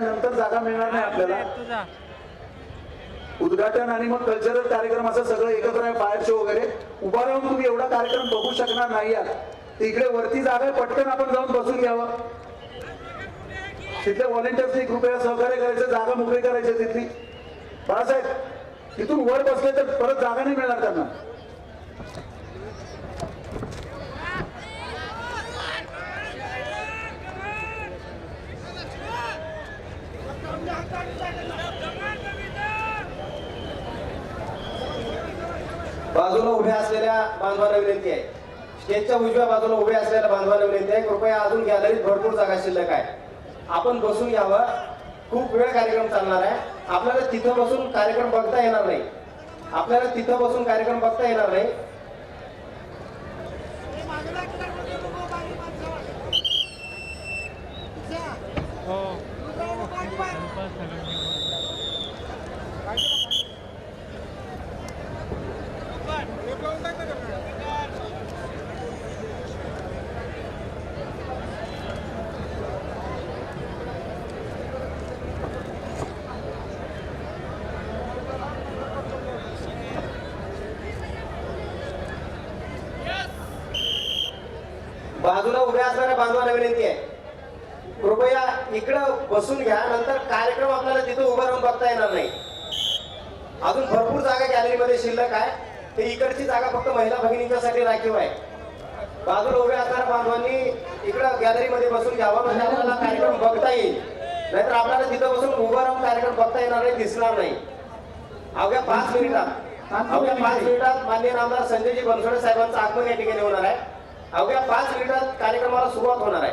नंतर जागा मिळणार नाही आपल्याला. उद्घाटन आणि मग कल्चरल कार्यक्रम असं सगळं एकत्र आहे फायर शो वगैरे. उभा राहून तुम्ही एवढा कार्यक्रम बघू शकणार नाही आहात इकडे वरती जागा आहे पटकन आपण जाऊन बसून घ्यावं. तिथल्या व्हॉलेंटियर्सनी कृपया सहकार्य करायचं जागा मोकळी करायची तिथली. बाळासाहेब तिथून वर बसले तर परत जागा नाही मिळणार त्यांना. बाजूला उभ्या असलेल्या बांधवांना विनंती आहे. स्टेजच्या उजव्या बाजूला उभ्या असलेल्या बांधवांना विनंती आहे कृपया अजून गॅलरीत भरपूर जागा शिल्लक आहे. आपण बसून घ्यावं खूप वेळ कार्यक्रम चालणार आहे. आपल्याला तिथं बसून कार्यक्रम बघता येणार नाही. आपल्याला तिथं बसून कार्यक्रम बघता येणार नाही. बाजूला उभ्या असणाऱ्या बांधवांना विनंती आहे. कृपया इकडं बसून घ्या नंतर कार्यक्रम आपल्याला तिथं उभं राहून बघता येणार नाही. अजून भरपूर जागा गॅलरीमध्ये शिल्लक आहे. ते इकडची जागा फक्त महिला भगिनींच्यासाठी राखीव आहे. बाजूला उभ्या असणाऱ्या बांधवांनी इकडं गॅलरीमध्ये बसून घ्यावा म्हणजे आपल्याला कार्यक्रम बघता येईल. नाहीतर आपल्याला तिथं बसून उभं राहून कार्यक्रम बघता येणार नाही दिसणार नाही. अवघ्या पाच मिनिटात अवघ्या पाच मिनिटात माननीय आमदार संजयजी बनसोडे साहेबांचं आगमन या ठिकाणी होणार आहे. अवघ्या पाच मिनिटात कार्यक्रमाला सुरुवात होणार आहे.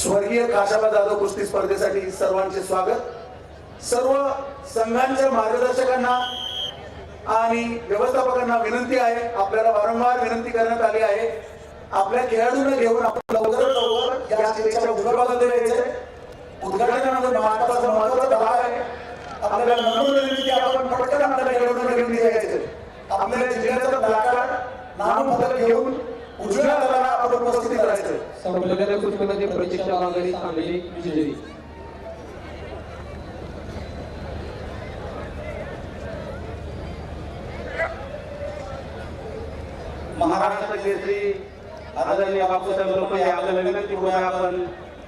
स्वर्गीय काशाबा जाधव कुस्ती स्पर्धेसाठी सर्वांचे स्वागत. सर्व संघांच्या मार्गदर्शकांना आणि व्यवस्थापकांना विनंती आहे. आपल्याला वारंवार विनंती करण्यात आली आहे. आपल्या खेळाडूंना घेऊन आपण लवकरात लवकर या स्टेजच्या उद्घाटनामध्ये यायचंय. उद्घाटनामध्ये महत्त्वाचा महत्त्वाचा भाग आहे. आपल्याला नम्र विनंती आहे आपण पटकन आपल्याला खेळाडूंना घेऊन यायचंय आपल्या जिल्ह्याचं प्लाकार्ड नामफलक घेऊन उजव्या दलाला आपण उपस्थित करायचंय संपलेल्या कुस्तीमध्ये प्रतीक्षा वाघारी सांगली विजयी. महाराष्ट्र केसरी आदरणीय बापूसाहेब लोक आपल्याला विनंती करूया आपण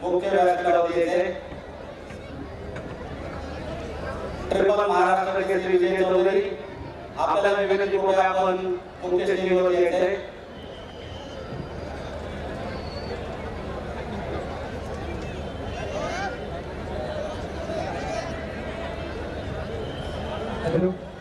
मुख्य व्यासपीठावर ट्रिपल महाराष्ट्र केसरी विजय चौधरी आपल्याला विनंती करूया आपण मुख्य श्रेणीवर द्यायचे Hello.